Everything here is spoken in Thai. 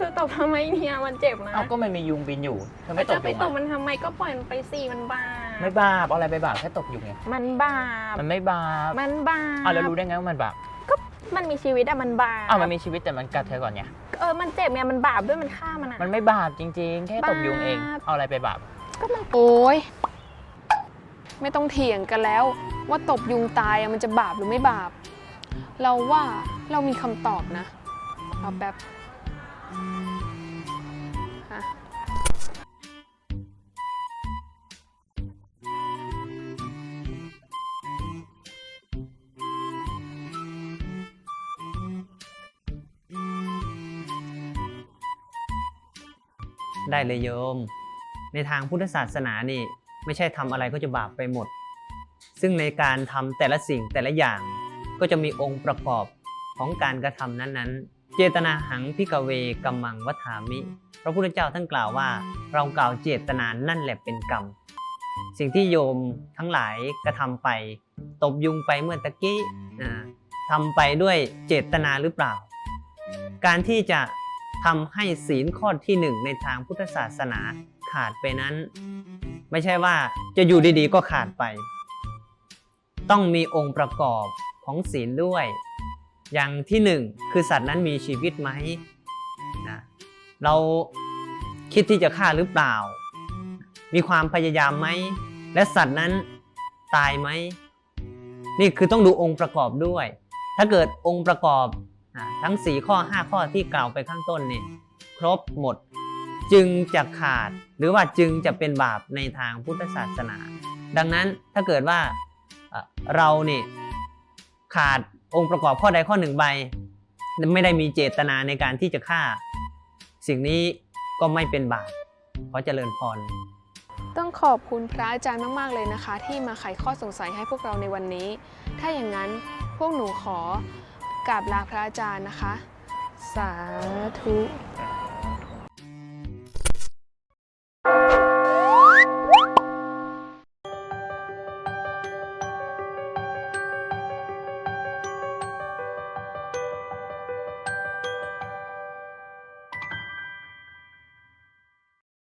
จะตบทำไมเนี่ยมันเจ็บนะเอาก็มันมียุงบินอยู่เธอไม่ตจะบไปยุงตอะบมันทำไมก็ปล่อยมันไปสิมันบาปไม่บาปเอาอะไรไปบาปแค่ตบยุงไงมันบาปมันไม่บาปมันบาปเอาแล้วรู้ได้ไงว่ามันบาปมันมีชีวิตอะมันบาปอ้าวมันมีชีวิตแต่มันกัดเธอก่อนไงเออมันเจ็บไงมันบาปด้วยมันฆ่ามันอะ มันไม่บาปจริงๆ แค่ตบยุงเองบาป เอาอะไรไปบาปก็มันโอ้ยไม่ต้องเถียงกันแล้ว ว่าตบยุงตายอะมันจะบาปหรือไม่บาป เราว่าเรามีคำตอบนะ เอาแบบฮะได้เลยโยม ในทางพุทธศาสนานี่ ไม่ใช่ทำอะไรก็จะบาปไปหมด ซึ่งในการทำแต่ละสิ่งแต่ละอย่างก็จะมีองค์ประกอบของการกระทำนั้นๆ เจตนาหังพิกเวกัมมังวัฏามิ พระพุทธเจ้าท่านกล่าวว่า เรากล่าวเจตนานั่นแหละเป็นกรรม สิ่งที่โยมทั้งหลายกระทำไป ตบยุงไปเมื่อตะกี้ทำไปด้วยเจตนาหรือเปล่า การที่จะทำให้ศีลข้อที่หนึ่งในทางพุทธศาสนาขาดไปนั้น ไม่ใช่ว่าจะอยู่ดีๆก็ขาดไป ต้องมีองค์ประกอบของศีลด้วย อย่างที่หนึ่งคือสัตว์นั้นมีชีวิตไหมนะเราคิดที่จะฆ่าหรือเปล่า มีความพยายามไหม และสัตว์นั้นตายไหม นี่คือต้องดูองค์ประกอบด้วย ถ้าเกิดองค์ประกอบทั้ง 4 ข้อ 5 ข้อที่กล่าวไปข้างต้นนี่ครบหมดจึงจะขาดหรือว่าจึงจะเป็นบาปในทางพุทธศาสนา ดังนั้นถ้าเกิดว่าเอ่อเราเนี่ยขาด องค์ประกอบข้อใดข้อหนึ่งใบ ไม่ได้มีเจตนาในการที่จะฆ่า สิ่งนี้ก็ไม่เป็นบาปขอเจริญพร ต้องขอบคุณพระอาจารย์มาก ๆ เลยนะคะ ที่มาไขข้อสงสัยให้พวกเราในวันนี้ ถ้าอย่างนั้นพวกหนูขอกราบลาพระอาจารย์นะคะ สาธุ